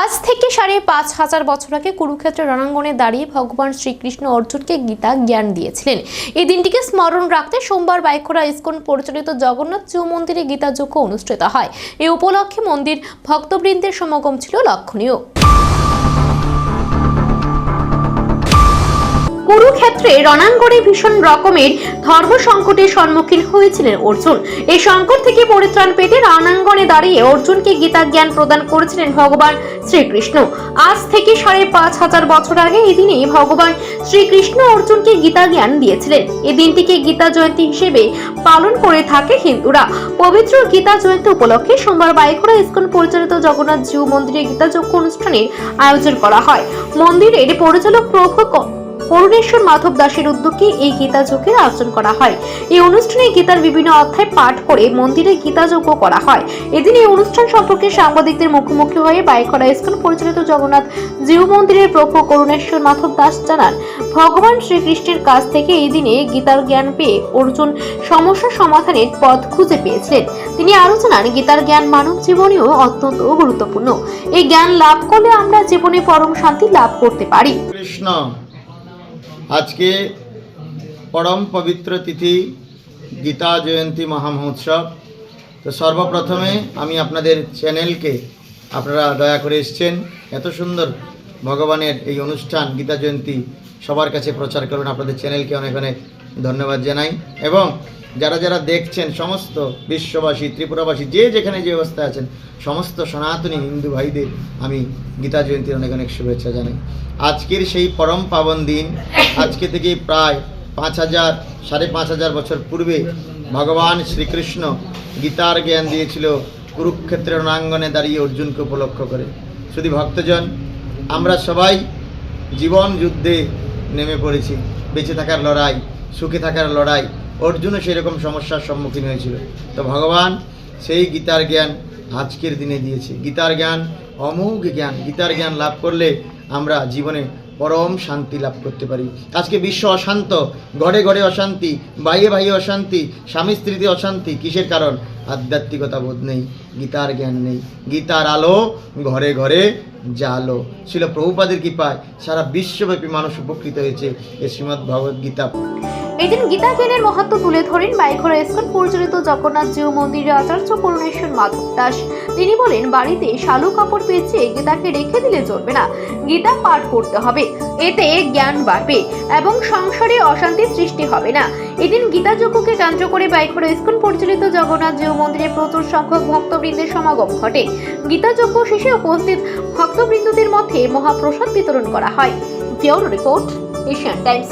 আজ থেকে সাড়ে পাঁচ হাজার বছর আগে কুরুক্ষেত্রের রণাঙ্গনে দাঁড়িয়ে ভগবান শ্রীকৃষ্ণ অর্জুনকে গীতা জ্ঞান দিয়েছিলেন। এই দিনটিকে স্মরণ রাখতে সোমবার বাইখোড়া ইস্কন পরিচালিত জগন্নাথ জিউ মন্দিরে গীতাযজ্ঞ অনুষ্ঠিত হয়। এই উপলক্ষে মন্দির ভক্তবৃন্দের সমাগম ছিল লক্ষণীয়। কুরুক্ষেত্রে রণাঙ্গনে ভীষণ রকমের ধর্ম সংকটের সম্মুখীন হয়েছিলেন অর্জুন। এই সংকট থেকে পরিত্রাণ পেতে রণাঙ্গনে দাঁড়িয়ে অর্জুনকে গীতা জ্ঞান প্রদান করেছিলেন ভগবান শ্রীকৃষ্ণ। আজ থেকে সাড়ে পাঁচ হাজার বছর আগে এই দিনে ভগবান শ্রীকৃষ্ণ অর্জুনকে গীতা জ্ঞান দিয়েছিলেন। এই দিনটিকে গীতা জয়ন্তী হিসেবে পালন করে থাকে হিন্দুরা। পবিত্র গীতা জয়ন্তী উপলক্ষে সোমবার বাইখোড়া ইস্কন পরিচালিত জগন্নাথ জিউ মন্দিরে গীতা যজ্ঞ অনুষ্ঠানের আয়োজন করা হয়। মন্দিরের পরিচালক প্রভু করুণেশ্বর মাধব দাসের উদ্যোগে এই গীতা যজ্ঞের আয়োজন করা হয়। এই অনুষ্ঠানে গীতার বিভিন্ন অধ্যায় পাঠ করে মন্দিরে গীতা যজ্ঞ করা হয়। এদিন এই অনুষ্ঠান সম্পর্কে সাংবাদিকদের মুখোমুখি হয়ে বাইকড়া ইস্কন পরিচালিত জগন্নাথ জিউ মন্দিরের প্রভু করুণেশ্বর মাধব দাস জানান, ভগবান শ্রীকৃষ্ণের কাছ থেকে এই দিনে গীতার জ্ঞান পেয়ে অর্জুন সমস্যা সমাধানের পথ খুঁজে পেয়েছিলেন। তিনি আরও জানান, গীতার জ্ঞান মানব জীবনেও অত্যন্ত গুরুত্বপূর্ণ। এই জ্ঞান লাভ করলে আমরা জীবনে পরম শান্তি লাভ করতে পারি। কৃষ্ণ। আজকে পরম পবিত্র তিথি গীতা জয়ন্তী মহামহোৎসব। তো সর্বপ্রথমে আমি আপনাদের চ্যানেলকে আপনারা দয়া করে এসছেন। এত সুন্দর ভগবানের এই অনুষ্ঠান গীতা জয়ন্তী সবার কাছে প্রচার করুন। আপনাদের চ্যানেলকে অনেক অনেক ধন্যবাদ জানাই। এবং যারা যারা দেখছেন, সমস্ত বিশ্ববাসী, ত্রিপুরাবাসী, যে যেখানে যে অবস্থায় আছেন, সমস্ত সনাতনী হিন্দু ভাইদের আমি গীতা জয়ন্তীর অনেক অনেক শুভেচ্ছা জানাই। আজকের সেই পরম পাবন দিন, আজকে থেকে প্রায় পাঁচ হাজার, সাড়ে পাঁচ হাজার বছর পূর্বে ভগবান শ্রীকৃষ্ণ গীতার জ্ঞান দিয়েছিল, কুরুক্ষেত্রের রণাঙ্গনে দাঁড়িয়ে অর্জুনকে উপলক্ষ করে। শুধু ভক্তজন, আমরা সবাই জীবন যুদ্ধে নেমে পড়েছি, বেঁচে থাকার লড়াই সুখে থাকার লড়াই। অর্জুনও সেরকম সমস্যার সম্মুখীন হয়েছিল। তো ভগবান সেই গীতার জ্ঞান আজকের দিনে দিয়েছে। গীতার জ্ঞান অমোঘ জ্ঞান। গীতার জ্ঞান লাভ করলে আমরা জীবনে পরম শান্তি লাভ করতে পারি। আজকে বিশ্ব অশান্ত, ঘরে ঘরে অশান্তি বাইরে বাইরে অশান্তি, স্বামী স্ত্রীতে অশান্তি, কিসের কারণ? আধ্যাত্মিকতা বোধ নেই, গীতার জ্ঞান নেই। গীতার আলো ঘরে ঘরে জালো ছিল প্রভুপাদের কৃপায় সারা বিশ্বব্যাপী মানুষ উপকৃত হয়েছে। এ শ্রীমদ্ গীতা। এদিন গীতা জ্ঞানের মহাত্ম তুলে ধরেন বাইখোড়া ইস্কন পরিচালিত জগন্নাথ জিউ মন্দিরের আচার্য করুণেশ্বর মাধব দাস। তিনি বলেন, বাড়িতে শালু কাপড় পেঁচিয়ে গীতাকে রেখে দিলে চলবে না। গীতা পাঠ করতে হবে, এতে জ্ঞান বাড়বে এবং সংসারে অশান্তি সৃষ্টি হবে না। এদিন গীতা যজ্ঞকে কেন্দ্র করে বাইখোড়া ইস্কন পরিচালিত জগন্নাথ জিউ মন্দিরে প্রচুর সংখ্যক ভক্তবৃন্দের সমাগম ঘটে। গীতা যজ্ঞ শেষে উপস্থিত ভক্তবৃন্দদের মধ্যে মহাপ্রসাদ বিতরণ করা হয়। Bureau report, Asian Times.